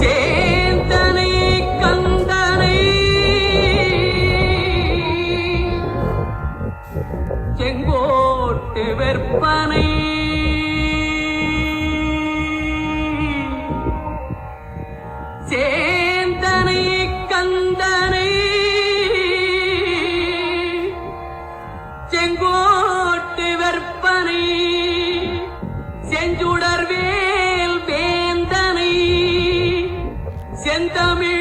சேந்தனை கந்தனை. செங்கோட்டு வெற்பனை. சேந்தனை வெற்பனை செஞ்சுடர் வேல் வேந்தனை. செந்தமிழ்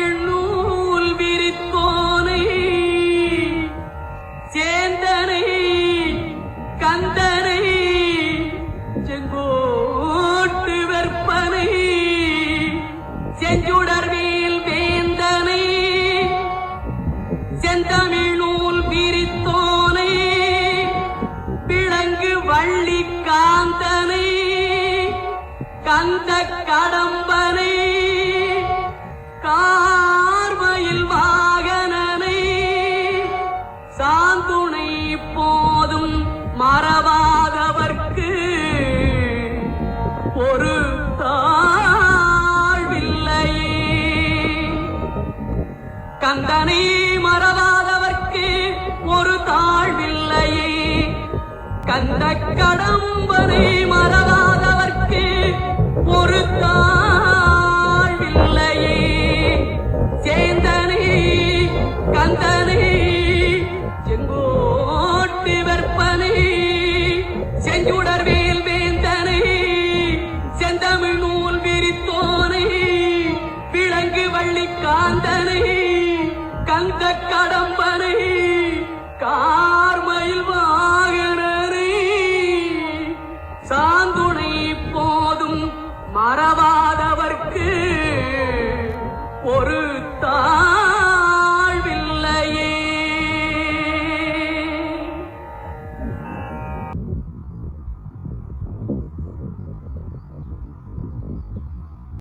கந்த கடம்பனை கார்மையில் வாகனனை சாந்துணை போதும் மறவாதவர்க்கு ஒரு தாழ்வில்லை கந்தனை மறவாதவர்க்கு ஒரு தாழ்வில்லையே. கந்த கடம்பனை மறவா யுடர்வேல் வேந்தனை செந்தமிழ் நூல் விரித்தோனை விளங்கு வள்ளி காந்தனை கந்த கடம்பனை கார்மயில் வாகனனை சாந்துணை போதும் மறவாதவர்க்கு ஒரு தான்